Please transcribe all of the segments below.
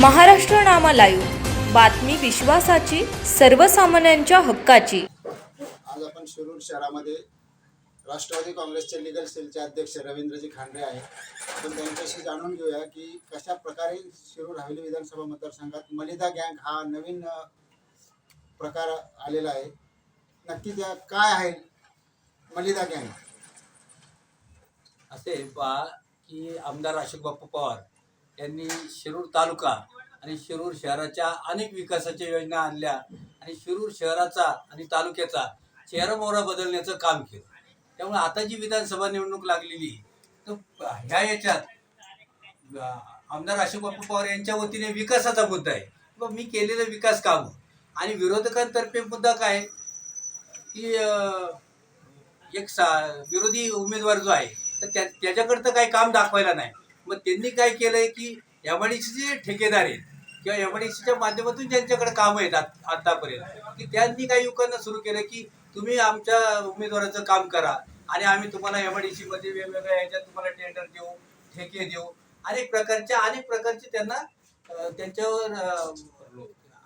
Maharashtra Nama live बातमी विश्वासाची सर्वसामान्यांच्या हक्काची. आज आपण शिरूर शहरामध्ये राष्ट्रवादी काँग्रेसचे लिगल सेलचे अध्यक्ष रवींद्रजी खांडे आहे आपण त्यांच्याशी जाणून घेऊया की कशा प्रकारे शिरूर हवेली विधानसभा मतदारसंघात मलिदा गँग हा नवीन प्रकार आलेला आहे. नक्की त्या काय आहे मलिदा गँग? असे पहा की आमदार अशोक बाप्पू पवार यांनी शिरूर तालुका आणि शिरूर शहराच्या अनेक विकासाच्या योजना आणल्या आणि शिरूर शहराचा आणि तालुक्याचा चेहरामोहरा बदलण्याचं काम केलं. त्यामुळे आता जी विधानसभा निवडणूक लागलेली तर ह्या याच्यात आमदार अशोक पवार यांच्या वतीने विकासाचा मुद्दा आहे. मग मी केलेलं विकास काम आणि विरोधकांतर्फे मुद्दा काय की एक सा विरोधी उमेदवार जो आहे तर त्या त्याच्याकडं तर काही काम दाखवायला नाही. मग त्यांनी काय केलंय की एमआयडीसीचे जे ठेकेदार आहेत किंवा एमआयडीसीच्या माध्यमातून ज्यांच्याकडे काम आहेत आतापर्यंत की त्यांनी काही युवकांना सुरू केलं की तुम्ही आमच्या उमेदवाराचं काम करा आणि आम्ही तुम्हाला एमआयडीसी मध्ये वेगवेगळ्या ह्याच्यात तुम्हाला टेंडर देऊ ठेके देऊ अनेक प्रकारच्या अनेक प्रकारचे त्यांना त्यांच्यावर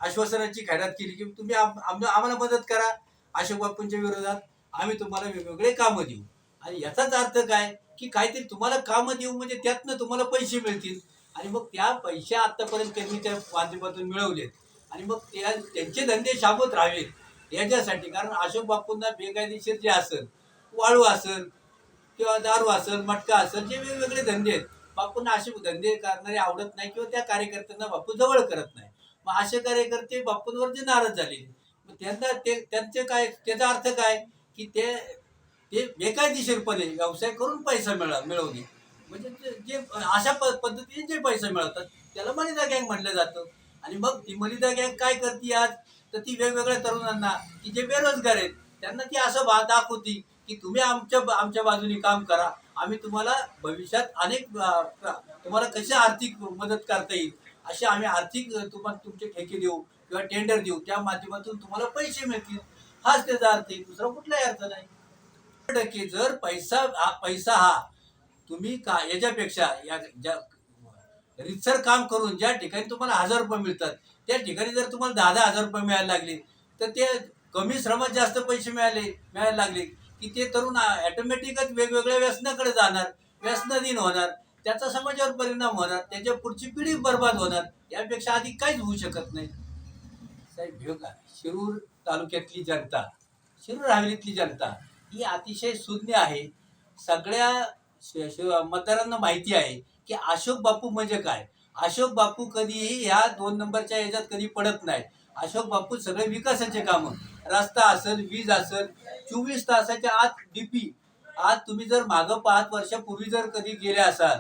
आश्वासनाची खैरात केली की तुम्ही आम्हाला मदत करा अशोक बापूंच्या विरोधात आम्ही तुम्हाला वेगवेगळे कामं देऊ. आणि याचाच अर्थ काय? की काहीतरी तुम्हाला कामं देऊ म्हणजे त्यातनं तुम्हाला पैसे मिळतील. आणि मग त्या पैसे आत्तापर्यंत त्यांनी त्या माध्यमातून मिळवलेत. आणि मग त्या त्यांचे धंदे शाबत राहावेत. याच्यासाठी. कारण अशोक बापूंना बेकायदेशीर जे असेल वाळू असेल किंवा दारू असेल मटका असेल जे वेगवेगळे धंदे आहेत. बापूंना असे धंदे करणारे आवडत नाही किंवा त्या कार्यकर्त्यांना बापू जवळ करत नाही. मग असे कार्यकर्ते बापूंवर जे नाराज झाले मग त्यांना ते त्यांचे काय त्याचा अर्थ काय? की ते ते बेकायदेशीरपणे व्यवसाय करून पैसा मिळा मिळवणे. म्हणजे जे- जे अशा प- पद्धतीने जे पैसे मिळवतात त्याला मलिदा गँग म्हटलं जातं. आणि मग ती मलिदा गँग काय करते आज? तर ती वेगवेगळ्या तरुणांना की जे बेरोजगार आहेत त्यांना ती असं बा दाखवती की तुम्ही आमच्या आमच्या बाजूने काम करा. आम्ही तुम्हाला भविष्यात अनेक तुम्हाला कशी आर्थिक मदत करता येईल? असे आम्ही आर्थिक तुम्हाला तुमचे ठेके देऊ किंवा टेंडर देऊ. त्या माध्यमातून तुम्हाला पैसे मिळतील. हाच त्याचा अर्थ आहे. दुसरा कुठलाही अर्थ नाही. टक्के जर पैसा हा पैसा हा तुम्ही का याच्यापेक्षा या ज्या रितसर काम करून ज्या ठिकाणी तुम्हाला हजार रुपये मिळतात त्या ठिकाणी जर तुम्हाला दहा दहा हजार रुपये मिळायला लागले तर ते कमी श्रमात जास्त पैसे मिळाले मिळायला लागले की ते तरुण ॲटोमॅटिकच वेगवेगळ्या व्यसनाकडे जाणार व्यसनाधीन होणार त्याचा समाजावर परिणाम होणार त्याच्या पुढची पिढी बर्बाद होणार यापेक्षा अधिक काहीच होऊ शकत नाही. साहेब हे का शिरूर तालुक्यातली जनता शिरूर हवेलीतली जनता ही अतिशय शून्य आहे. सगळ्या श- मतदारांना माहिती आहे की अशोक बापू म्हणजे काय? अशोक बापू कधीही ह्या दोन नंबरच्या याच्यात कधी पडत नाही. अशोक बापू सगळे विकासाचे कामं. रस्ता असेल वीज असेल चोवीस तासाच्या आत डीपी आज तुम्ही जर मागं पाच वर्षापूर्वी जर कधी गेले असाल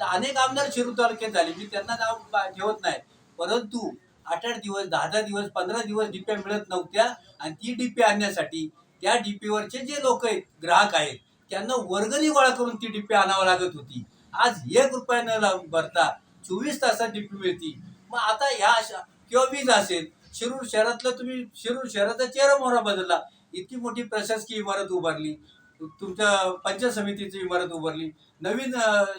तर अनेक आमदार शिरू तालुक्यात झाले. मी त्यांना नाव ठेवत नाही. परंतु आठ आठ दिवस दहा दहा दिवस पंधरा दिवस डिप्या मिळत नव्हत्या आणि ती डिप्या आणण्यासाठी त्या डीपीवरचे जे लोक आहेत ग्राहक आहेत त्यांना वर्गणी गोळा करून ती डीपी आणावं लागत होती. आज एक रुपया न भरता चोवीस तासात डीपी मिळती. मग आता ह्या अशा किंवा वीज असेल शिरूर शहरातलं तुम्ही शिरूर शहराचा चेहरा मोहरा बदलला. इतकी मोठी प्रशासकीय इमारत उभारली. तुमच्या पंचायत समितीची इमारत उभारली. नवीन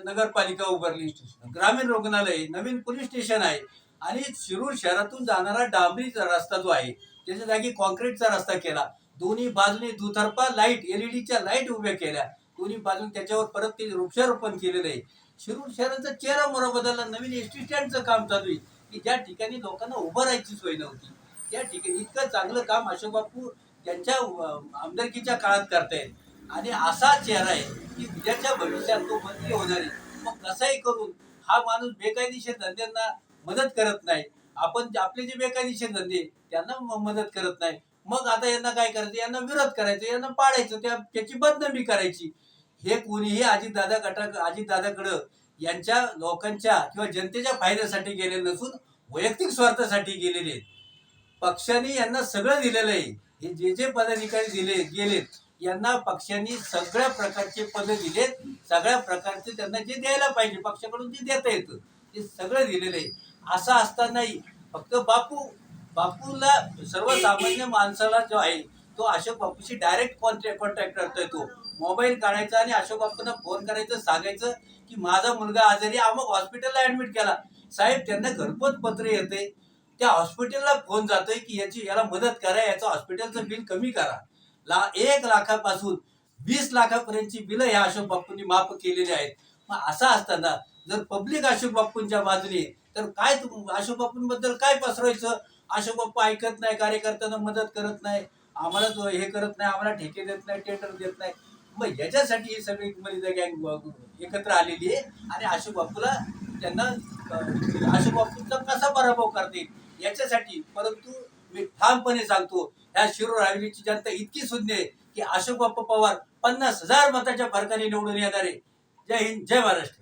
नगरपालिका उभारली. ग्रामीण रुग्णालय नवीन पोलीस स्टेशन आहे. आणि शिरूर शहरातून जाणारा डांबरीचा रस्ता जो आहे त्याच्या जागी कॉन्क्रीटचा रस्ता केला. दोन्ही बाजूने दुतर्फा लाइट एलईडीच्या लाइट उभ्या केल्या. दोन्ही बाजून त्याच्यावर परत ते वृक्षारोपण केलेलं आहे शिरूर शहराचा चेहरा मोरा बदलला. नवीन एस टी स्टँडचं काम चालू आहे. की ज्या ठिकाणी लोकांना उभं राहायची सोय नव्हती त्या ठिकाणी इतकं चांगलं काम अशोक बापू त्यांच्या आमदारकीच्या काळात करतायत. आणि असा चेहरा आहे की उद्याच्या भविष्यात तो मंत्री होणार आहे. मग कसाही करून हा माणूस बेकायदेशीर धंद्यांना मदत करत नाही. आपण जे- आपले जे बेकायदेशीर धंदे त्यांना म- मदत करत नाही. मग आता यांना काय करायचं? यांना विरोध करायचा. यांना पाडायचं. त्या त्याची बदनामी करायची. हे कोणीही अजितदादा गटा अजितदादाकडं यांच्या लोकांच्या किंवा जनतेच्या फायद्यासाठी गेले नसून वैयक्तिक स्वार्थासाठी गेलेले आहेत. पक्षाने यांना सगळं दिलेलं आहे. हे जे जे पदाधिकारी दिले गेलेत यांना पक्षांनी सगळ्या प्रकारचे पद दिलेत. सगळ्या प्रकारचे त्यांना जे द्यायला पाहिजे पक्षाकडून जे देता येतं ते सगळं दिलेलं आहे. असं असतानाही फक्त बापू बापूला सर्वसामान्य माणसाला जो आहे तो अशोक बापूशी डायरेक्ट कॉन्टॅक्ट कॉन्टॅक्ट करतोय तो. मोबाईल काढायचा आणि अशोक बापूंना फोन करायचं सांगायचं की माझा मुलगा आजारी अमुक हॉस्पिटलला ऍडमिट केला. साहेब त्यांना घरपोच पत्र येते त्या हॉस्पिटलला फोन जातोय की याची याला मदत करा याचं हॉस्पिटलचं बिल कमी करा. ला एक लाखापासून वीस लाखापर्यंतची बिलं ह्या अशोक बाप्पूंनी माफ केलेली आहेत. मग असं असताना जर पब्लिक अशोक बाप्पूंच्या बाजूने तर काय अशोक बाप्पूंबद्दल काय पसरवायचं? अशोक बाप्पा ऐकत नाही कार्यकर्त्यांना मदत करत नाही आम्हाला तो हे करत नाही आम्हाला ठेके देत नाही टेंडर देत नाही. मग याच्यासाठी ही सगळी मलिदा गँग एकत्र आलेली आहे आणि अशोक बापूला त्यांना अशोक बापूंचा कसा पराभव करतील याच्यासाठी परंतु मी ठामपणे सांगतो ह्या शिरोळ हवेलीची जनता इतकी सुज्ञ आहे की अशोक बाप्पा पवार पन्नास हजार मताच्या फरकाने निवडून येणार आहे. जय हिंद जय महाराष्ट्र.